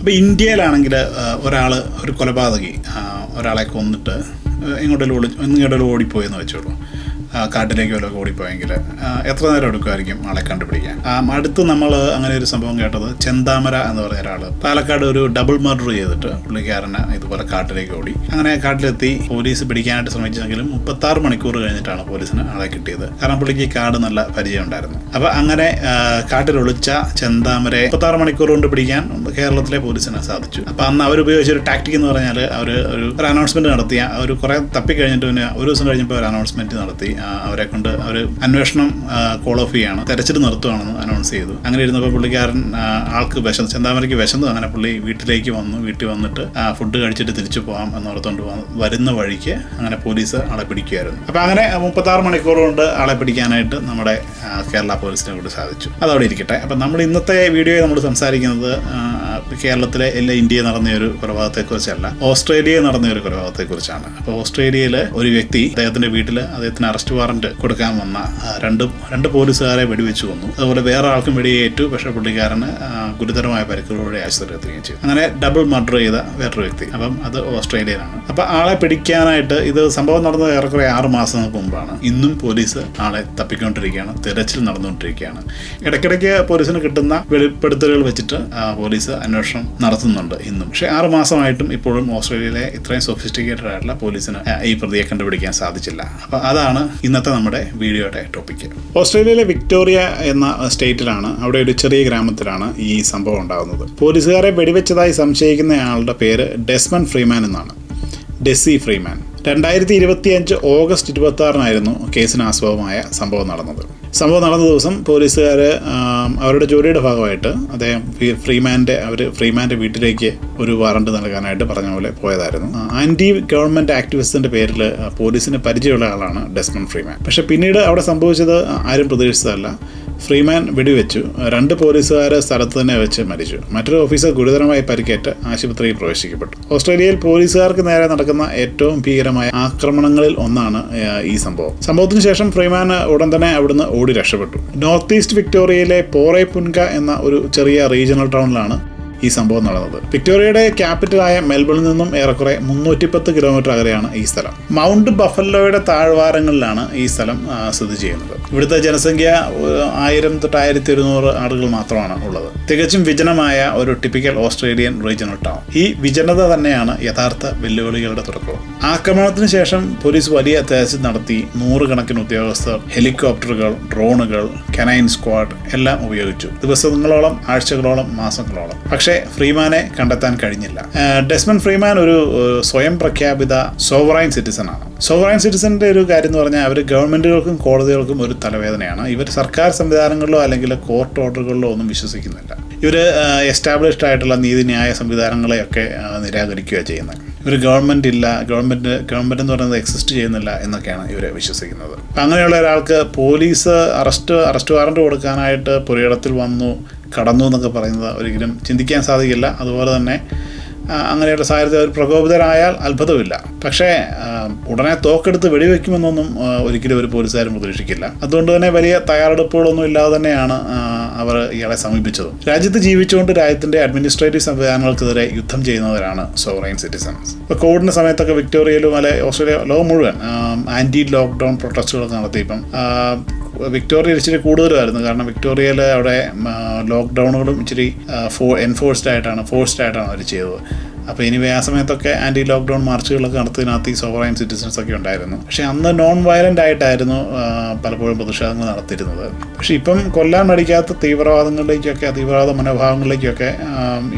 അപ്പോൾ ഇന്ത്യയിലാണെങ്കിൽ ഒരാൾ ഒരു കൊലപാതകി ഒരാളെ കൊന്നിട്ട് എങ്ങോട്ടെങ്കിലും ഓടി എങ്ങോട്ടെങ്കിലും ഓടിപ്പോയെന്ന് വെച്ചോളൂ. കാട്ടിലേക്ക് വല്ലതും ഓടിപ്പോയെങ്കിൽ എത്ര നേരം എടുക്കുമായിരിക്കും ആളെ കണ്ടുപിടിക്കാൻ? അടുത്ത് നമ്മൾ അങ്ങനെ ഒരു സംഭവം കേട്ടത് ചെന്താമര എന്ന് പറഞ്ഞ ഒരാൾ പാലക്കാട് ഒരു ഡബിൾ മർഡർ ചെയ്തിട്ട് പുള്ളിക്കാരന് ഇതുപോലെ കാട്ടിലേക്ക് ഓടി. അങ്ങനെ കാട്ടിലെത്തി പോലീസ് പിടിക്കാനായിട്ട് ശ്രമിച്ചെങ്കിലും മുപ്പത്തി ആറ് മണിക്കൂർ കഴിഞ്ഞിട്ടാണ് പോലീസിന് ആളെ കിട്ടിയത്. കാരണം പുള്ളിക്ക് കാട് നല്ല പരിചയം ഉണ്ടായിരുന്നു അപ്പൊ അങ്ങനെ കാട്ടിൽ ഒളിച്ച ചെന്താമരെ മുപ്പത്താറ് മണിക്കൂർ കൊണ്ട് പിടിക്കാൻ കേരളത്തിലെ പോലീസിന് സാധിച്ചു. അപ്പൊ അന്ന് അവർ ഉപയോഗിച്ച ഒരു ടാക്ടിക് എന്ന് പറഞ്ഞാൽ അവർ ഒരു അനൗൺസ്മെന്റ് നടത്തിയ ഒരു കുറെ തപ്പി കഴിഞ്ഞിട്ട് പിന്നെ ഒരു ദിവസം കഴിഞ്ഞപ്പോൾ ഒരു അനൗൺസ്മെന്റ് നടത്തി. അവരെ കൊണ്ട് അവർ അന്വേഷണം കോൾ ഓഫ് ചെയ്യാണ്. തെരച്ചിൽ നിർത്തുവാണെന്ന് അനൗൺസ് ചെയ്തു. അങ്ങനെ ഇരുന്നപ്പോൾ പുള്ളിക്കാരൻ ആൾക്ക് വിശന്ന് ചെന്താമരയ്ക്ക് വിശന്നു. അങ്ങനെ പുള്ളി വീട്ടിലേക്ക് വന്നു. വീട്ടിൽ വന്നിട്ട് ഫുഡ് കഴിച്ചിട്ട് തിരിച്ചു പോകാം എന്നോർത്തുകൊണ്ട് വരുന്ന വഴിക്ക് അങ്ങനെ പോലീസ് ആളെ പിടിക്കുമായിരുന്നു അപ്പോൾ അങ്ങനെ മുപ്പത്താറ് മണിക്കൂർ കൊണ്ട് ആളെ പിടിക്കാനായിട്ട് നമ്മുടെ കേരള പോലീസിനെ കൊണ്ട് സാധിച്ചു. അതവിടെ ഇരിക്കട്ടെ. അപ്പം നമ്മൾ ഇന്നത്തെ വീഡിയോയിൽ നമ്മൾ സംസാരിക്കുന്നത് കേരളത്തിലെ അല്ല ഇന്ത്യയിൽ നടന്ന ഒരു കൊലപാതകത്തെക്കുറിച്ചല്ല ഓസ്ട്രേലിയയിൽ നടന്ന ഒരു കൊലപാതകത്തെക്കുറിച്ചാണ്. അപ്പോൾ ഓസ്ട്രേലിയയിൽ ഒരു വ്യക്തി അദ്ദേഹത്തിന്റെ വീട്ടിൽ അദ്ദേഹത്തിന് അറസ്റ്റ് വാറന്റ് കൊടുക്കാൻ വന്ന രണ്ട് രണ്ട് പോലീസുകാരെ വെടിവെച്ചു കൊന്നു. അതുപോലെ വേറെ ആൾക്കും വെടിയേറ്റു. പക്ഷേ പുള്ളിക്കാരന് ഗുരുതരമായ പരിക്കുകളോടെ ആശുപത്രി എത്തുകയും ചെയ്തു. അങ്ങനെ ഡബിൾ മർഡർ ചെയ്ത വേറൊരു വ്യക്തി. അപ്പം അത് ഓസ്ട്രേലിയയിലാണ്. അപ്പം ആളെ പിടിക്കാനായിട്ട് ഇത് സംഭവം നടന്നത് ഏറെക്കുറെ ആറ് മാസങ്ങൾക്ക് മുമ്പാണ്. ഇന്നും പോലീസ് ആളെ തപ്പിക്കൊണ്ടിരിക്കുകയാണ്. തിരച്ചിൽ നടന്നുകൊണ്ടിരിക്കുകയാണ്. ഇടയ്ക്കിടയ്ക്ക് പോലീസിന് കിട്ടുന്ന വെളിപ്പെടുത്തലുകൾ വെച്ചിട്ട് പോലീസ് അന്വേഷണം നടത്തുന്നുണ്ട് ഇന്നും. പക്ഷേ ആറ് മാസമായിട്ടും ഇപ്പോഴും ഓസ്ട്രേലിയയിലെ ഇത്രയും സൊഫിസ്റ്റിക്കേറ്റഡ് ആയിട്ടുള്ള പോലീസിന് ഈ പ്രതിയെ കണ്ടുപിടിക്കാൻ സാധിച്ചില്ല. അപ്പോൾ അതാണ് ഇന്നത്തെ നമ്മുടെ വീഡിയോയുടെ ടോപ്പിക് ഓസ്ട്രേലിയയിലെ വിക്ടോറിയ എന്ന സ്റ്റേറ്റിലാണ് അവിടെ ഒരു ചെറിയ ഗ്രാമത്തിലാണ് ഈ സംഭവം ഉണ്ടാകുന്നത്. പോലീസുകാരെ വെടിവെച്ചതായി സംശയിക്കുന്ന ആളുടെ പേര് ഡെസ്മൻ ഫ്രീമാൻ എന്നാണ്. Dezi Freeman. രണ്ടായിരത്തി ഇരുപത്തിയഞ്ച് ഓഗസ്റ്റ് ഇരുപത്തി ആറിനായിരുന്നു കേസിന് ആസ്പദമായ സംഭവം നടന്നത്. സംഭവം നടന്ന ദിവസം പോലീസുകാർ അവരുടെ ജോലിയുടെ ഭാഗമായിട്ട് അദ്ദേഹം ഫ്രീ- ഫ്രീമാന്റെ അവർ ഫ്രീമാന്റെ വീട്ടിലേക്ക് ഒരു വാറണ്ട് നൽകാനായിട്ട് പറഞ്ഞ പോലെ പോയതായിരുന്നു. ആന്റി ഗവൺമെന്റ് ആക്ടിവിസ്റ്റിന്റെ പേരിൽ പോലീസിന് പരിചയമുള്ള ആളാണ് ഡെസ്മൺ ഫ്രീമാൻ. പക്ഷേ പിന്നീട് അവിടെ സംഭവിച്ചത് ആരും പ്രതീക്ഷിച്ചതല്ല. ഫ്രീമാൻ വെടിവെച്ചു. രണ്ട് പോലീസുകാരെ സ്ഥലത്ത് തന്നെ വെച്ച് മരിച്ചു. മറ്റൊരു ഓഫീസർ ഗുരുതരമായി പരിക്കേറ്റ് ആശുപത്രിയിൽ പ്രവേശിക്കപ്പെട്ടു. ഓസ്ട്രേലിയയിൽ പോലീസുകാർക്ക് നേരെ നടക്കുന്ന ഏറ്റവും ഭീകരമായ ആക്രമണങ്ങളിൽ ഒന്നാണ് ഈ സംഭവം. സംഭവത്തിന് ശേഷം ഫ്രീമാൻ ഉടൻ തന്നെ അവിടുന്ന് ഓടി രക്ഷപ്പെട്ടു. നോർത്ത് ഈസ്റ്റ് വിക്ടോറിയയിലെ പോറെ പുൻക എന്ന ഒരു ചെറിയ റീജിയണൽ ടൗണിലാണ് ഈ സംഭവം നടന്നത്. വിക്ടോറിയയുടെ ക്യാപിറ്റലായ മെൽബണിൽ നിന്നും ഏറെക്കുറെ മുന്നൂറ്റിപ്പത്ത് കിലോമീറ്റർ അകലെയാണ് ഈ സ്ഥലം. മൗണ്ട് ബഫലോയുടെ താഴ്വാരങ്ങളിലാണ് ഈ സ്ഥലം സ്ഥിതി ചെയ്യുന്നത്. ഇവിടുത്തെ ജനസംഖ്യ ആയിരം തൊട്ട് ആയിരത്തി ഒരുന്നൂറ് ആളുകൾ മാത്രമാണ് ഉള്ളത്. തികച്ചും വിജനമായ ഒരു ടിപ്പിക്കൽ ഓസ്ട്രേലിയൻ റീജിയണൽ ടൗൺ. ഈ വിജനത തന്നെയാണ് യഥാർത്ഥ വെല്ലുവിളികളുടെ തുടക്കവും ആക്രമണത്തിന് ശേഷം പോലീസ് വലിയ തെരച്ചിൽ നടത്തി നൂറുകണക്കിന് ഉദ്യോഗസ്ഥർ ഹെലികോപ്റ്ററുകൾ ഡ്രോണുകൾ കനൈൻ സ്ക്വാഡ് എല്ലാം ഉപയോഗിച്ചു. ദിവസങ്ങളോളം ആഴ്ചകളോളം മാസങ്ങളോളം. പക്ഷേ ഫ്രീമാനെ കണ്ടെത്താൻ കഴിഞ്ഞില്ല. ഡെസ്മൻ ഫ്രീമാൻ ഒരു സ്വയം പ്രഖ്യാപിത സോവറൈൻ സിറ്റിസൺ ആണ് സോവറൈൻ സിറ്റിസന്റെ ഒരു കാര്യം എന്ന് പറഞ്ഞാൽ അവർ ഗവൺമെന്റുകൾക്കും കോടതികൾക്കും ഒരു തലവേദനയാണ്. ഇവർ സർക്കാർ സംവിധാനങ്ങളിലോ അല്ലെങ്കിൽ കോർട്ട് ഓർഡറുകളിലോ ഒന്നും വിശ്വസിക്കുന്നില്ല. ഇവർ എസ്റ്റാബ്ലിഷ്ഡ് ആയിട്ടുള്ള നീതിന്യായ സംവിധാനങ്ങളെയൊക്കെ നിരാകരിക്കുകയാണ് ചെയ്യുന്നത്. ഇവർ ഗവൺമെന്റ് ഇല്ല ഗവൺമെന്റ് ഗവൺമെന്റ് എന്ന് പറയുന്നത് എക്സിസ്റ്റ് ചെയ്യുന്നില്ല എന്നൊക്കെയാണ് ഇവർ വിശ്വസിക്കുന്നത്. അങ്ങനെയുള്ള ഒരാൾക്ക് പോലീസ് അറസ്റ്റ് അറസ്റ്റ് വാറണ്ട് കൊടുക്കാനായിട്ട് പുരയിടത്തിൽ വന്നു കടന്നു എന്നൊക്കെ പറയുന്നത് ഒരിക്കലും ചിന്തിക്കാൻ സാധിക്കില്ല. അതുപോലെ തന്നെ അങ്ങനെയുള്ള സാഹചര്യത്തിൽ അവർ പ്രകോപിതരായാൽ അത്ഭുതമില്ല. പക്ഷേ ഉടനെ തോക്കെടുത്ത് വെടിവെക്കുമെന്നൊന്നും ഒരിക്കലും ഒരു പോലീസുകാരും പ്രതീക്ഷിക്കില്ല. അതുകൊണ്ട് തന്നെ വലിയ തയ്യാറെടുപ്പുകളൊന്നും ഇല്ലാതെ തന്നെയാണ് അവർ ഇയാളെ സമീപിച്ചത്. രാജ്യത്ത് ജീവിച്ചുകൊണ്ട് രാജ്യത്തിന്റെ അഡ്മിനിസ്ട്രേറ്റീവ് സംവിധാനങ്ങൾക്കെതിരെ യുദ്ധം ചെയ്യുന്നവരാണ് സോവറൈൻ സിറ്റിസൺസ് ഇപ്പോൾ കോവിഡിന്റെ സമയത്തൊക്കെ വിക്ടോറിയയിലും അല്ലെ ഓസ്ട്രേലിയ ലോകം മുഴുവൻ ആന്റി ലോക്ക്ഡൌൺ പ്രൊട്ടസ്റ്റുകൾ നടത്തിയപ്പം വിക്ടോറിയ ഇച്ചിരി കൂടുതലായിരുന്നു. കാരണം വിക്ടോറിയയിൽ അവിടെ ലോക്ക്ഡൗണുകളും ഇച്ചിരി ഫോ എൻഫോഴ്സ്ഡ് ആയിട്ടാണ് ഫോഴ്സ്ഡ് ആയിട്ടാണ് അവർ ചെയ്തത്. അപ്പോൾ ഇനി ആ സമയത്തൊക്കെ ആന്റി ലോക്ക്ഡൗൺ മാർച്ചുകളൊക്കെ നടത്തിയതിനകത്ത് ഈ സോവറൈൻ സിറ്റിസൺസ് ഒക്കെ ഉണ്ടായിരുന്നു. പക്ഷേ അന്ന് നോൺ വയലന്റ് ആയിട്ടായിരുന്നു പലപ്പോഴും പ്രതിഷേധങ്ങൾ നടത്തിയിരുന്നത്. പക്ഷേ ഇപ്പം കൊല്ലാൻ മടിക്കാത്ത തീവ്രവാദങ്ങളിലേക്കൊക്കെ തീവ്രവാദ മനോഭാവങ്ങളിലേക്കൊക്കെ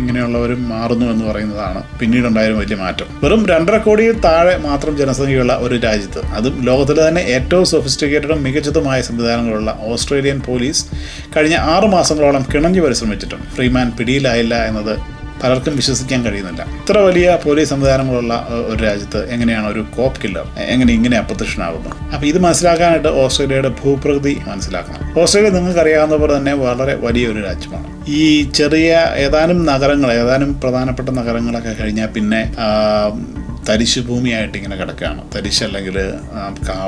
ഇങ്ങനെയുള്ളവരും മാറുന്നു എന്ന് പറയുന്നതാണ് പിന്നീടുണ്ടായൊരു വലിയ മാറ്റം. വെറും രണ്ടര കോടിയിൽ താഴെ മാത്രം ജനസംഖ്യയുള്ള ഒരു രാജ്യത്ത് അതും ലോകത്തിലെ തന്നെ ഏറ്റവും സൊഫിസ്റ്റിക്കേറ്റഡും മികച്ചതുമായ സംവിധാനങ്ങളുള്ള ഓസ്ട്രേലിയൻ പോലീസ് കഴിഞ്ഞ ആറ് മാസങ്ങളോളം കിണഞ്ഞു പരിശ്രമിച്ചിട്ടും ഫ്രീമാൻ പിടിയിലായില്ല എന്നത് പലർക്കും വിശ്വസിക്കാൻ കഴിയുന്നില്ല. ഇത്ര വലിയ പോലീസ് സംവിധാനങ്ങളുള്ള ഒരു രാജ്യത്ത് എങ്ങനെയാണ് ഒരു കോപ്പ് കില്ലർ എങ്ങനെ ഇങ്ങനെ അപ്രത്യക്ഷനാകുന്നത് അപ്പോൾ ഇത് മനസ്സിലാക്കാനായിട്ട് ഓസ്ട്രേലിയയുടെ ഭൂപ്രകൃതി മനസ്സിലാക്കണം. ഓസ്ട്രേലിയ നിങ്ങൾക്ക് അറിയാവുന്ന പോലെ തന്നെ വളരെ വലിയൊരു രാജ്യമാണ്. ഈ ചെറിയ ഏതാനും നഗരങ്ങൾ ഏതാനും പ്രധാനപ്പെട്ട നഗരങ്ങളൊക്കെ കഴിഞ്ഞാൽ പിന്നെ തരിശു ഭൂമിയായിട്ട് ഇങ്ങനെ കിടക്കുകയാണ് തരിശ് അല്ലെങ്കിൽ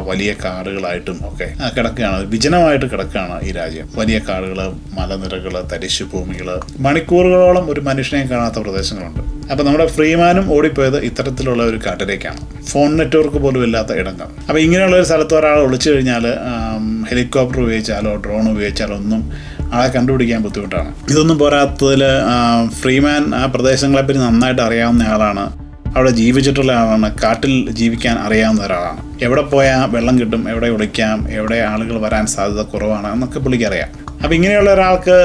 വലിയ കാടുകളായിട്ടും ഒക്കെ കിടക്കുകയാണ്. വിജനമായിട്ട് കിടക്കുകയാണ് ഈ രാജ്യം. വലിയ കാടുകൾ മലനിരകൾ തരിശു ഭൂമികൾ മണിക്കൂറുകളോളം ഒരു മനുഷ്യനെയും കാണാത്ത പ്രദേശങ്ങളുണ്ട്. അപ്പോൾ നമ്മുടെ ഫ്രീമാനും ഓടിപ്പോയത് ഇത്തരത്തിലുള്ള ഒരു കാട്ടിലേക്കാണ്. ഫോൺ നെറ്റ്വർക്ക് പോലും ഇല്ലാത്ത ഇടങ്ങൾ. അപ്പോൾ ഇങ്ങനെയുള്ള ഒരു സ്ഥലത്ത് ഒരാൾ ഒളിച്ചു കഴിഞ്ഞാൽ ഹെലികോപ്റ്റർ ഉപയോഗിച്ചാലോ ഡ്രോൺ ഉപയോഗിച്ചാലോ ഒന്നും ആളെ കണ്ടുപിടിക്കാൻ ബുദ്ധിമുട്ടാണ്. ഇതൊന്നും പോരാത്തതിൽ ഫ്രീമാൻ ആ പ്രദേശങ്ങളെപ്പറ്റി നന്നായിട്ട് അറിയാവുന്ന ആളാണ് അവിടെ ജീവിച്ചിട്ടുള്ള ആളാണ്. കാട്ടിൽ ജീവിക്കാൻ അറിയാവുന്ന ഒരാളാണ്. എവിടെ പോയാൽ വെള്ളം കിട്ടും എവിടെ ഒളിക്കാം എവിടെ ആളുകൾ വരാൻ സാധ്യത കുറവാണ് എന്നൊക്കെ പുള്ളിക്ക് അറിയാം. അപ്പോൾ ഇങ്ങനെയുള്ള ഒരാൾക്ക്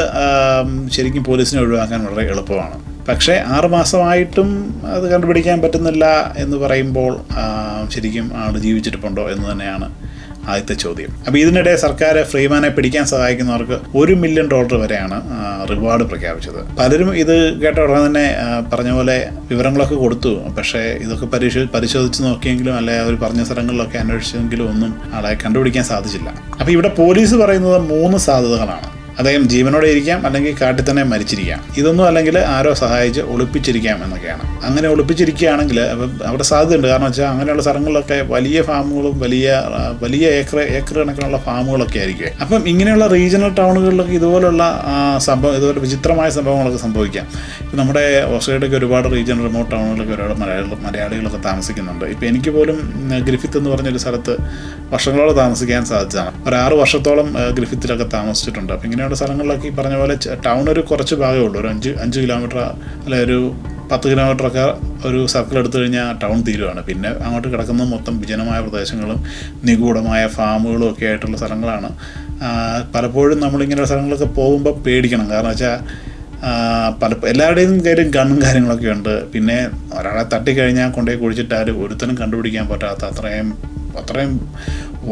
ശരിക്കും പോലീസിനെ ഒഴിവാക്കാൻ വളരെ എളുപ്പമാണ്. പക്ഷേ ആറ് മാസമായിട്ടും അത് കണ്ടുപിടിക്കാൻ പറ്റുന്നില്ല എന്ന് പറയുമ്പോൾ ശരിക്കും ആൾ ജീവിച്ചിരിപ്പുണ്ടോ എന്ന് തന്നെയാണ് ആദ്യത്തെ ചോദ്യം. അപ്പോൾ ഇതിനിടെ സർക്കാർ ഫ്രീമാനെ പിടിക്കാൻ സഹായിക്കുന്നവർക്ക് ഒരു മില്യൺ ഡോളർ വരെയാണ് റിവാർഡ് പ്രഖ്യാപിച്ചത്. പലരും ഇത് കേട്ട ഉടനെ തന്നെ പറഞ്ഞ പോലെ വിവരങ്ങളൊക്കെ കൊടുത്തു. പക്ഷേ ഇതൊക്കെ പരിശോ പരിശോധിച്ച് നോക്കിയെങ്കിലും അല്ലെ അവർ പറഞ്ഞ സ്ഥലങ്ങളിലൊക്കെ അന്വേഷിച്ചെങ്കിലും ഒന്നും ആളെ കണ്ടുപിടിക്കാൻ സാധിച്ചില്ല. അപ്പോൾ ഇവിടെ പോലീസ് പറയുന്നത് മൂന്ന് സാധ്യതകളാണ്. അദ്ദേഹം ജീവനോടെ ഇരിക്കാം അല്ലെങ്കിൽ കാട്ടിൽ തന്നെ മരിച്ചിരിക്കാം. ഇതൊന്നും അല്ലെങ്കിൽ ആരോ സഹായിച്ച് ഒളിപ്പിച്ചിരിക്കാം എന്നൊക്കെയാണ്. അങ്ങനെ ഒളിപ്പിച്ചിരിക്കുകയാണെങ്കിൽ അവിടെ സാധ്യതയുണ്ട്. കാരണം വെച്ചാൽ അങ്ങനെയുള്ള സ്ഥലങ്ങളിലൊക്കെ വലിയ ഫാമുകളും വലിയ വലിയ ഏക്കർ ഏക്കർ കണക്കിനുള്ള ഫാമുകളൊക്കെ ആയിരിക്കും. അപ്പം ഇങ്ങനെയുള്ള റീജിയണൽ ടൗണുകളിലൊക്കെ ഇതുപോലുള്ള സംഭവം ഇതുപോലെ വിചിത്രമായ സംഭവങ്ങളൊക്കെ സംഭവിക്കാം. ഇപ്പം നമ്മുടെ ഓസ്ട്രേലിയയ്ക്ക് ഒരുപാട് റീജിയണൽ റിമോട്ട് ടൗണുകളിലൊക്കെ ഒരുപാട് മലയാളികൾ മലയാളികളൊക്കെ താമസിക്കുന്നുണ്ട്. ഇപ്പം എനിക്ക് പോലും ഗ്രിഫിത്ത് എന്ന് പറഞ്ഞൊരു സ്ഥലത്ത് വർഷങ്ങളോളം താമസിക്കാൻ സാധിച്ചതാണ്. ഒരു ആറ് വർഷത്തോളം ഗ്രിഫിത്തിലൊക്കെ താമസിച്ചിട്ടുണ്ട്. അപ്പം ഇങ്ങനെയുള്ള സ്ഥലങ്ങളിലൊക്കെ ഈ പറഞ്ഞ പോലെ ടൗൺ ഒരു കുറച്ച് ഭാഗമേ ഉള്ളൂ. ഒരു അഞ്ച് അഞ്ച് കിലോമീറ്റർ അല്ലെ ഒരു പത്ത് കിലോമീറ്ററൊക്കെ ഒരു സർക്കിൾ എടുത്തു കഴിഞ്ഞാൽ ടൗൺ തീരുവാണ്. പിന്നെ അങ്ങോട്ട് കിടക്കുന്ന മൊത്തം വിജനമായ പ്രദേശങ്ങളും നിഗൂഢമായ ഫാമുകളും ഒക്കെ ആയിട്ടുള്ള സ്ഥലങ്ങളാണ്. പലപ്പോഴും നമ്മളിങ്ങനെ സ്ഥലങ്ങളൊക്കെ പോകുമ്പോൾ പേടിക്കണം. കാരണം വെച്ചാൽ പല എല്ലാവരുടെയും കയ്യിലും ഗണ്ണും കാര്യങ്ങളൊക്കെ ഉണ്ട്. പിന്നെ ഒരാളെ തട്ടിക്കഴിഞ്ഞാൽ കൊണ്ടുപോയി കുഴിച്ചിട്ടാൽ ഒരുത്തനും കണ്ടുപിടിക്കാൻ പറ്റാത്ത അത്രയും അത്രയും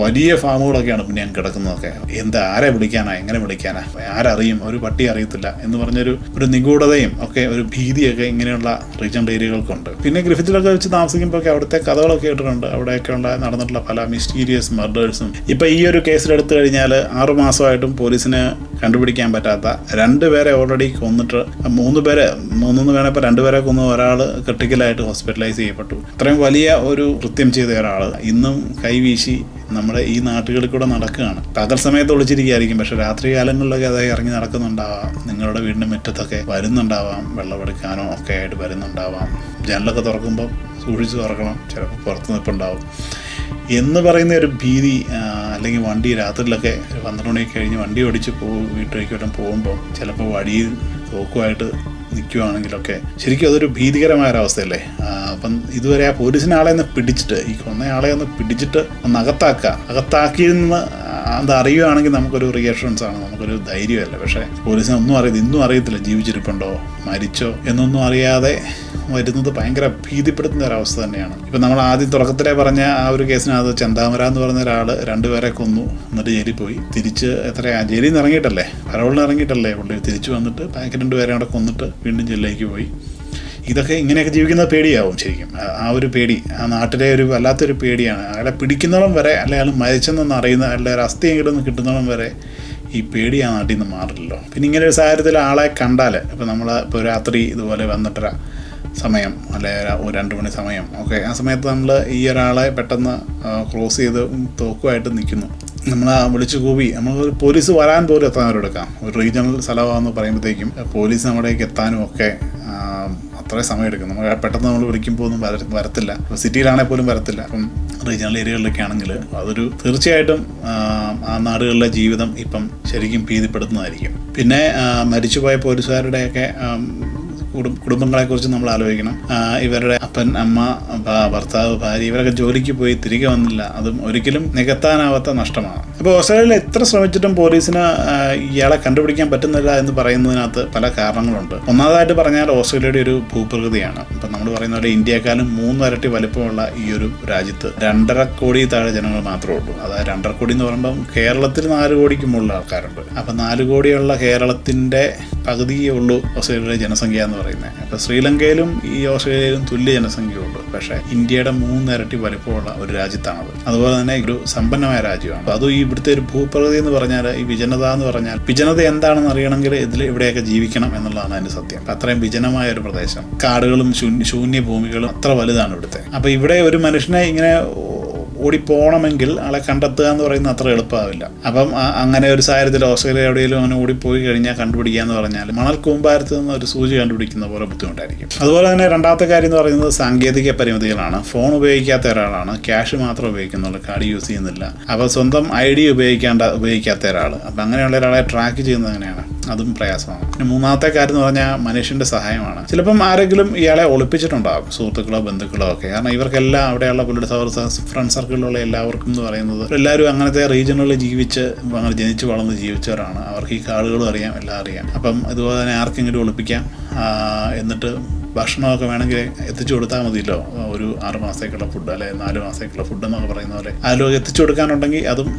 വലിയ ഫാമുകളൊക്കെയാണ് പിന്നെ ഞാൻ കിടക്കുന്നതൊക്കെ. എന്താ ആരെ വിളിക്കാനാ എങ്ങനെ വിളിക്കാനാ? ആരറിയും ഒരു പട്ടി അറിയത്തില്ല എന്ന് പറഞ്ഞൊരു ഒരു നിഗൂഢതയും ഒക്കെ ഒരു ഭീതിയൊക്കെ ഇങ്ങനെയുള്ള റീജൻഡ് ഏരിയകൾക്കുണ്ട്. പിന്നെ ഗ്രിഫിറ്റിലൊക്കെ വെച്ച് താമസിക്കുമ്പോൾ ഒക്കെ അവിടുത്തെ കഥകളൊക്കെ കേട്ടിട്ടുണ്ട്. അവിടെയൊക്കെ ഉള്ള നടന്നിട്ടുള്ള പല മിസ്റ്റീരിയസ് മർഡേഴ്സും ഇപ്പം ഈ ഒരു കേസിലെടുത്തു കഴിഞ്ഞാൽ ആറു മാസമായിട്ടും പോലീസിന് കണ്ടുപിടിക്കാൻ പറ്റാത്ത രണ്ട് പേരെ ഓൾറെഡി കൊന്നിട്ട് മൂന്ന് പേരെ മൂന്നൊന്ന് വേണേൽ ഇപ്പോൾ രണ്ടുപേരെ കൊന്നു ഒരാൾ ക്രിട്ടിക്കലായിട്ട് ഹോസ്പിറ്റലൈസ് ചെയ്യപ്പെട്ടു. അത്രയും വലിയ ഒരു കൃത്യം ചെയ്ത ഒരാൾ ഇന്നും കൈവീശി നമ്മുടെ ഈ നാട്ടുകളിൽ കൂടെ നടക്കുകയാണ്. പകൽ സമയത്ത് ഒളിച്ചിരിക്കുകയായിരിക്കും. പക്ഷെ രാത്രി കാലങ്ങളിലൊക്കെ അതായത് ഇറങ്ങി നടക്കുന്നുണ്ടാവാം. നിങ്ങളുടെ വീടിന്റെ മുറ്റത്തൊക്കെ വരുന്നുണ്ടാവാം. വെള്ളമെടുക്കാനോ ഒക്കെ ആയിട്ട് വരുന്നുണ്ടാവാം. ജനലൊക്കെ തുറക്കുമ്പോൾ സൂക്ഷിച്ച് തുറക്കണം. ചിലപ്പോൾ പുറത്ത് നിൽപ്പുണ്ടാവും. എന്ന് പറയുന്ന ഒരു ഭീതി അല്ലെങ്കിൽ വണ്ടി രാത്രിയിലൊക്കെ ഒരു പന്ത്രണ്ട് മണിയൊക്കെ കഴിഞ്ഞ് വണ്ടി ഓടിച്ച് പോകും വീട്ടിലേക്ക് വല്ലതും പോകുമ്പോൾ ചിലപ്പോൾ വഴിയിൽ തോക്കുമായിട്ട് നിൽക്കുവാണെങ്കിലൊക്കെ ശരിക്കും അതൊരു ഭീതികരമായ ഒരവസ്ഥയല്ലേ അപ്പം ഇതുവരെ ആ പോലീസിനെ ആളെ ഒന്ന് പിടിച്ചിട്ട് ഈ കൊന്നയാളെ ഒന്ന് പിടിച്ചിട്ട് ഒന്ന് അകത്താക്കുക. അകത്താക്കിയിരുന്ന് അത് അറിയുകയാണെങ്കിൽ നമുക്കൊരു റിയാക്ഷൻസ് ആണ് നമുക്കൊരു ധൈര്യമല്ല. പക്ഷേ പോലീസിനെ ഒന്നും അറിയത് ഇന്നും അറിയത്തില്ല ജീവിച്ചിരിപ്പുണ്ടോ മരിച്ചോ എന്നൊന്നും അറിയാതെ വരുന്നത് ഭയങ്കര ഭീതിപ്പെടുത്തുന്ന ഒരവസ്ഥ തന്നെയാണ്. ഇപ്പം നമ്മൾ ആദ്യം തുടക്കത്തിലെ പറഞ്ഞ ആ ഒരു കേസിനകത്ത് ചന്താമര എന്ന് പറഞ്ഞ ഒരാൾ രണ്ടുപേരെ കൊന്നു എന്നിട്ട് ജയിലിൽ പോയി. തിരിച്ച് എത്രയാ? ജയിലിൽ നിന്ന് ഇറങ്ങിയിട്ടല്ലേ? പരോളിന് ഇറങ്ങിയിട്ടല്ലേ പുള്ളി? തിരിച്ചു വന്നിട്ട് ബാക്കി രണ്ടുപേരെ അവിടെ കൊന്നിട്ട് വീണ്ടും ജയിലിലേക്ക് പോയി. ഇതൊക്കെ ഇങ്ങനെയൊക്കെ ജീവിക്കുന്നത് പേടിയാവും ശരിക്കും. ആ- ഒരു പേടി ആ നാട്ടിലെ ഒരു വല്ലാത്തൊരു പേടിയാണ്. അയാളെ പിടിക്കുന്നോളം വരെ അല്ലെ അയാൾ മരിച്ചെന്നൊന്ന് അറിയുന്ന അയാളുടെ ഒരു അസ്ഥിയെങ്കിലും ഒന്ന് കിട്ടുന്നവളും വരെ ഈ പേടി ആ നാട്ടിൽ നിന്ന് മാറില്ലല്ലോ. പിന്നെ ഇങ്ങനെ ഒരു സാഹചര്യത്തിൽ ആളെ കണ്ടാൽ ഇപ്പോൾ നമ്മൾ ഇപ്പോൾ രാത്രി ഇതുപോലെ വന്നിട്ടൊരു സമയം അല്ലെ ഒരു രണ്ട് മണി സമയം ഓക്കെ ആ സമയത്ത് നമ്മൾ ഈ ഒരാളെ പെട്ടെന്ന് ക്രോസ് ചെയ്ത് തോക്കുമായിട്ട് നിൽക്കുന്നു. നമ്മൾ വിളിച്ചു കൂവി നമ്മൾ പോലീസ് വരാൻ പോലും എത്താൻ അവരെടുക്കാം ഒരു റീജിയണൽ സ്ഥലമാണെന്ന് പറയുമ്പോഴത്തേക്കും പോലീസ് നമ്മുടേക്ക് എത്താനും ഒക്കെ ആ, അത്രയും സമയം എടുക്കും നമ്മൾ പെട്ടെന്ന് നമ്മൾ വിളിക്കുമ്പോൾ ഒന്നും വര വരത്തില്ല. സിറ്റിയിലാണെങ്കിൽ പോലും വരത്തില്ല. അപ്പം റീജിയണൽ ഏരിയകളിലൊക്കെ ആണെങ്കിൽ അതൊരു തീർച്ചയായിട്ടും ആ, നാടുകളിലെ ജീവിതം ഇപ്പം ശരിക്കും ഭീതിപ്പെടുത്തുന്നതായിരിക്കും. പിന്നെ മരിച്ചുപോയ പോലീസുകാരുടെയൊക്കെ കുടുംബങ്ങളെക്കുറിച്ച് നമ്മൾ ആലോചിക്കണം. ഇവരുടെ അപ്പൻ അമ്മ ഭർത്താവ് ഭാര്യ ഇവരൊക്കെ ജോലിക്ക് പോയി തിരികെ വന്നില്ല. അതും ഒരിക്കലും നികത്താനാവാത്ത നഷ്ടമാണ്. അപ്പോൾ ഓസ്ട്രേലിയയിൽ എത്ര ശ്രമിച്ചിട്ടും പോലീസിന് ഇയാളെ കണ്ടുപിടിക്കാൻ പറ്റുന്നില്ല എന്ന് പറയുന്നതിനകത്ത് പല കാരണങ്ങളുണ്ട്. ഒന്നാമതായിട്ട് പറഞ്ഞാൽ ഓസ്ട്രേലിയയുടെ ഒരു ഭൂപ്രകൃതിയാണ്. ഇപ്പം നമ്മൾ പറയുന്ന പോലെ ഇന്ത്യയെക്കാളും മൂന്നരട്ടി വലിപ്പമുള്ള ഈ ഒരു രാജ്യത്ത് രണ്ടര കോടി താഴെ ജനങ്ങൾ മാത്രമേ ഉള്ളൂ. അതായത് രണ്ടര കോടി എന്ന് പറയുമ്പം കേരളത്തിൽ നാല് കോടിക്ക് മുകളിൽ ആൾക്കാരുണ്ട്. അപ്പം നാല് കോടിയുള്ള കേരളത്തിന്റെ പകുതിയേ ഉള്ളൂ ഓസ്ട്രേലിയയുടെ ജനസംഖ്യ എന്ന് പറയുന്നത്. അപ്പോൾ ശ്രീലങ്കയിലും ഈ ഓസ്ട്രേലിയയിലും തുല്യ ജനസംഖ്യയുണ്ട് പക്ഷേ ഇന്ത്യയുടെ മൂന്നിരട്ടി വലിപ്പമുള്ള ഒരു രാജ്യത്താണത്. അതുപോലെ തന്നെ ഒരു സമ്പന്നമായ രാജ്യമാണ്. അതും ഈ ഇവിടുത്തെ ഒരു ഭൂപ്രകൃതി എന്ന് പറഞ്ഞാൽ ഈ വിജനത എന്ന് പറഞ്ഞാൽ വിജനത എന്താണെന്ന് അറിയണമെങ്കിൽ ഇതിൽ ഇവിടെയൊക്കെ ജീവിക്കണം എന്നുള്ളതാണ് അതിന്റെ സത്യം. അത്രയും വിജനമായ ഒരു പ്രദേശം. കാടുകളും ശൂന്യ ഭൂമികളും അത്ര വലുതാണ് ഇവിടുത്തെ. അപ്പോൾ ഇവിടെ ഒരു മനുഷ്യനെ ഇങ്ങനെ ഓടിപ്പോണമെങ്കിൽ ആളെ കണ്ടെത്തുക എന്ന് പറയുന്നത് അത്ര എളുപ്പമാവില്ല. അപ്പം അങ്ങനെ ഒരു സാഹചര്യത്തിൽ ഓസ്ട്രേലിയ എവിടെയെങ്കിലും അങ്ങനെ ഓടിപ്പോയി കഴിഞ്ഞാൽ കണ്ടുപിടിക്കുക എന്ന് പറഞ്ഞാൽ മണൽ കൂമ്പാരത്ത് നിന്ന് ഒരു സൂചി കണ്ടുപിടിക്കുന്ന പോലെ ബുദ്ധിമുട്ടായിരിക്കും. അതുപോലെ തന്നെ രണ്ടാമത്തെ കാര്യം എന്ന് പറയുന്നത് സാങ്കേതിക പരിമിതികളാണ്. ഫോൺ ഉപയോഗിക്കാത്ത ഒരാളാണ്. ക്യാഷ് മാത്രം ഉപയോഗിക്കുന്നുള്ളൂ. കാർഡ് യൂസ് ചെയ്യുന്നില്ല. അപ്പോൾ സ്വന്തം ഐ ഡി ഉപയോഗിക്കാണ്ട ഉപയോഗിക്കാത്ത ഒരാൾ അപ്പം അങ്ങനെയുള്ള ഒരാളെ ട്രാക്ക് ചെയ്യുന്നത് എങ്ങനെയാണ്? അതും പ്രയാസമാണ്. പിന്നെ മൂന്നാമത്തെ കാര്യം എന്ന് പറഞ്ഞാൽ മനുഷ്യന്റെ സഹായമാണ്. ചിലപ്പം ആരെങ്കിലും ഇയാളെ ഒളിപ്പിച്ചിട്ടുണ്ടാകും സുഹൃത്തുക്കളോ ബന്ധുക്കളോ ഒക്കെ. കാരണം ഇവർക്കെല്ലാം അവിടെയുള്ള പുള്ളിയുടെ സൗഹൃദ ഫ്രണ്ട് സർക്കിളിലുള്ള എല്ലാവർക്കും എന്ന് പറയുന്നത് എല്ലാവരും അങ്ങനത്തെ റീജിയനുകളിൽ ജീവിച്ച് അങ്ങനെ ജനിച്ചു വളർന്ന് ജീവിച്ചവരാണ്. അവർക്ക് ഈ കാടുകളും അറിയാം എല്ലാം അറിയാം. അപ്പം അതുപോലെ തന്നെ ആർക്കെങ്കിലും ഒളിപ്പിക്കാം എന്നിട്ട് ഭക്ഷണമൊക്കെ വേണമെങ്കിൽ എത്തിച്ചു കൊടുത്താൽ മതിയല്ലോ. ഒരു ആറ് മാസത്തേക്കുള്ള ഫുഡ് അല്ലെ നാല് മാസത്തേക്കുള്ള ഫുഡ് എന്നൊക്കെ പറയുന്ന പോലെ. അതിലൊക്കെ എത്തിച്ചു കൊടുക്കാനുണ്ടെങ്കിൽ അതും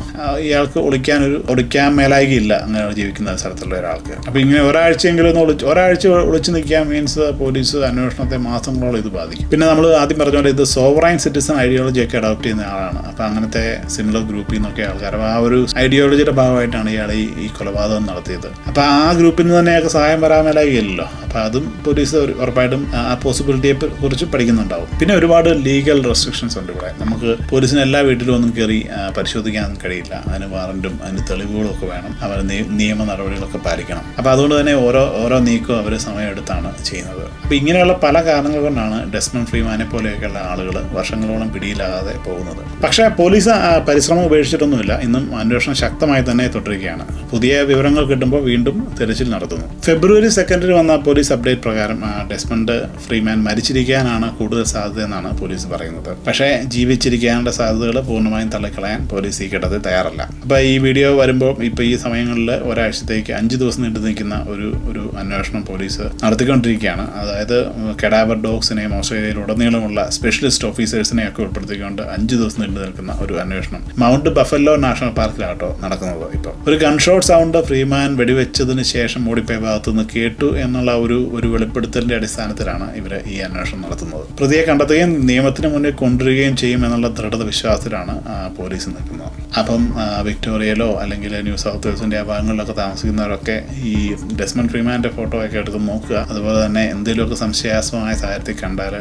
ഇയാൾക്ക് ഒളിക്കാൻ ഒരു ഒളിക്കാൻ മേലായികയില്ല അങ്ങനെ ജീവിക്കുന്ന സ്ഥലത്തുള്ള ഒരാൾക്ക്. അപ്പോൾ ഇങ്ങനെ ഒരാഴ്ചയെങ്കിലും ഒന്ന് ഒളിച്ച് ഒരാഴ്ച ഒളിച്ചു നിൽക്കാൻ മീൻസ് പോലീസ് അന്വേഷണത്തെ മാസങ്ങളോളം ഇത് ബാധിക്കും. പിന്നെ നമ്മൾ ആദ്യം പറഞ്ഞ പോലെ ഇത് സോവറൈൻ സിറ്റിസൺ ഐഡിയോളജി ഒക്കെ അഡോപ്റ്റ് ചെയ്യുന്ന ആളാണ്. അപ്പോൾ അങ്ങനത്തെ സിമിലർ ഗ്രൂപ്പിൽ നിന്നൊക്കെ ആൾക്കാർ. അപ്പോൾ ആ ഒരു ഐഡിയോളജിയുടെ ഭാഗമായിട്ടാണ് ഇയാൾ ഈ കൊലപാതകം നടത്തിയത്. അപ്പോൾ ആ ഗ്രൂപ്പിൽ നിന്ന് തന്നെയൊക്കെ സഹായം വരാൻ മേലായില്ലല്ലോ അപ്പോൾ അതും പോലീസ് ഉറപ്പായിട്ടും ആ പോസിബിലിറ്റിയെ കുറിച്ച് പഠിക്കുന്നുണ്ടാവും. പിന്നെ ഒരുപാട് ലീഗൽ റെസ്ട്രിക്ഷൻസ് ഉണ്ട് ഇവിടെ. നമുക്ക് പോലീസിന് എല്ലാ വീട്ടിലും ഒന്നും കയറി പരിശോധിക്കാൻ കഴിയില്ല. അതിന് വാറന്റും അതിന് തെളിവുകളും ഒക്കെ വേണം. അവർ നിയമ നടപടികളൊക്കെ പാലിക്കണം. അപ്പോൾ അതുകൊണ്ട് തന്നെ ഓരോ ഓരോ നീക്കവും അവർ സമയമെടുത്താണ് ചെയ്യുന്നത്. അപ്പോൾ ഇങ്ങനെയുള്ള പല കാരണങ്ങൾ കൊണ്ടാണ് ഡെസ്മൻ ഫ്രീമാനെ പോലെയൊക്കെയുള്ള ആളുകൾ വർഷങ്ങളോളം പിടിയിലാകാതെ പോകുന്നത്. പക്ഷേ പോലീസ് പരിശ്രമം ഉപേക്ഷിച്ചിട്ടൊന്നുമില്ല. ഇന്നും അന്വേഷണം ശക്തമായി തന്നെ തുടരുകയാണ്. പുതിയ വിവരങ്ങൾ കിട്ടുമ്പോൾ വീണ്ടും തെരച്ചിൽ നടത്തുന്നു. ഫെബ്രുവരി സെക്കൻഡിൽ വന്ന പോലീസ് അപ്ഡേറ്റ് പ്രകാരം ഡെസ്മണ്ട് ഫ്രീമാൻ മരിച്ചിരിക്കാനാണ് കൂടുതൽ സാധ്യത എന്നാണ് പോലീസ് പറയുന്നത്. പക്ഷേ ജീവിച്ചിരിക്കാനുള്ള സാധ്യതകൾ പൂർണമായും തള്ളിക്കളയാൻ പോലീസ് ഈ ഘട്ടത്തിൽ തയ്യാറല്ല. അപ്പോൾ ഈ വീഡിയോ വരുമ്പോൾ ഇപ്പോൾ ഈ സമയങ്ങളിൽ ഒരാഴ്ചത്തേക്ക് അഞ്ച് ദിവസം നീണ്ടു നിൽക്കുന്ന ഒരു ഒരു അന്വേഷണം പോലീസ് നടത്തിക്കൊണ്ടിരിക്കുകയാണ്. അതായത് കെഡാവർ ഡോഗ്സിനെയും ഓസ്ട്രേലിയയിൽ ഉടനീളമുള്ള സ്പെഷ്യലിസ്റ്റ് ഓഫീസേഴ്സിനെയും ഒക്കെ ഉൾപ്പെടുത്തിക്കൊണ്ട് അഞ്ച് ദിവസം നീണ്ടു നിൽക്കുന്ന ഒരു അന്വേഷണം മൗണ്ട് ബഫല്ലോ നാഷണൽ പാർക്കിലാട്ടോ നടക്കുന്നത് ഇപ്പോൾ ഒരു ഗൺഷോട്ട് സൗണ്ട് ഫ്രീമാൻ വെടിവെച്ചതിന് ശേഷം ഓടിപ്പോയ ഭാഗത്തുനിന്ന് കേട്ടു എന്നുള്ള ഒരു ഒരു വെളിപ്പെടുത്തലിന്റെ അടിസ്ഥാനത്തിലാണ് ഇവർ ഈ അന്വേഷണം നടത്തുന്നത്. പ്രതിയെ കണ്ടെത്തുകയും നിയമത്തിന് മുന്നിൽ കൊണ്ടുവരികയും ചെയ്യും എന്നുള്ള ദൃഢത വിശ്വാസത്തിലാണ് പോലീസ് നിൽക്കുന്നത്. അപ്പം വിക്ടോറിയയിലോ അല്ലെങ്കിൽ ന്യൂ സൗത്ത് വെൽസിന്റെ ആ ഭാഗങ്ങളിലൊക്കെ താമസിക്കുന്നവരൊക്കെ ഈ ഡെസ്മൺ ഫ്രീമാന്റെ ഫോട്ടോ ഒക്കെ എടുത്ത് നോക്കുക. അതുപോലെ തന്നെ എന്തെങ്കിലുമൊക്കെ സംശയാസ്പദമായ സാഹചര്യത്തിൽ കണ്ടാൽ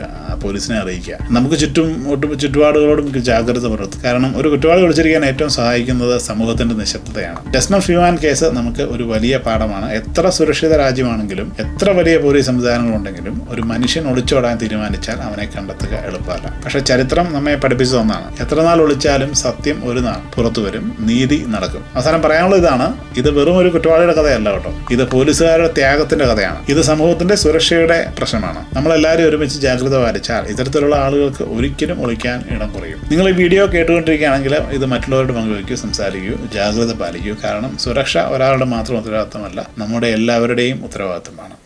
പോലീസിനെ അറിയിക്കുക. നമുക്ക് ചുറ്റും ചുറ്റുപാടുകളോടും ജാഗ്രത പുലർത്തും കാരണം ഒരു കുറ്റവാളി വിളിച്ചിരിക്കാൻ ഏറ്റവും സഹായിക്കുന്നത് സമൂഹത്തിന്റെ നിശബ്ദതയാണ്. ഡെസ്മൺ ഫ്രീമാൻ കേസ് നമുക്ക് ഒരു വലിയ പാഠമാണ്. എത്ര സുരക്ഷിത രാജ്യമാണെങ്കിലും എത്ര വലിയ പോലീസ് സംവിധാനങ്ങളുണ്ടെങ്കിലും ഒരു മനുഷ്യൻ ഒളിച്ചോടാൻ തീരുമാനിച്ചാൽ അവനെ കണ്ടെത്തുക എളുപ്പമല്ല. പക്ഷേ ചരിത്രം നമ്മെ പഠിപ്പിച്ചു തന്നാണ് എത്ര നാൾ ഒളിച്ചാലും സത്യം ഒരു നാൾ. പുറത്തു വരും നീതി നടക്കും. അവസാനം പറയാനുള്ള ഇതാണ് ഇത് വെറും ഒരു കുറ്റവാളിയുടെ കഥയല്ല കേട്ടോ. ഇത് പോലീസുകാരുടെ ത്യാഗത്തിന്റെ കഥയാണ്. ഇത് സമൂഹത്തിന്റെ സുരക്ഷയുടെ പ്രശ്നമാണ്. നമ്മളെല്ലാവരും ഒരുമിച്ച് ജാഗ്രത പാലിച്ചാൽ ഇത്തരത്തിലുള്ള ആളുകൾക്ക് ഒരിക്കലും ഒളിക്കാൻ ഇടം കുറയും. നിങ്ങൾ ഈ വീഡിയോ കേട്ടുകൊണ്ടിരിക്കുകയാണെങ്കിൽ ഇത് മറ്റുള്ളവരോട് പങ്കുവയ്ക്കുകയോ സംസാരിക്കുകയോ ജാഗ്രത പാലിക്കുകയോ കാരണം സുരക്ഷ ഒരാളുടെ മാത്രം ഉത്തരവാദിത്തമല്ല നമ്മുടെ എല്ലാവരുടെയും ഉത്തരവാദിത്തമാണ്.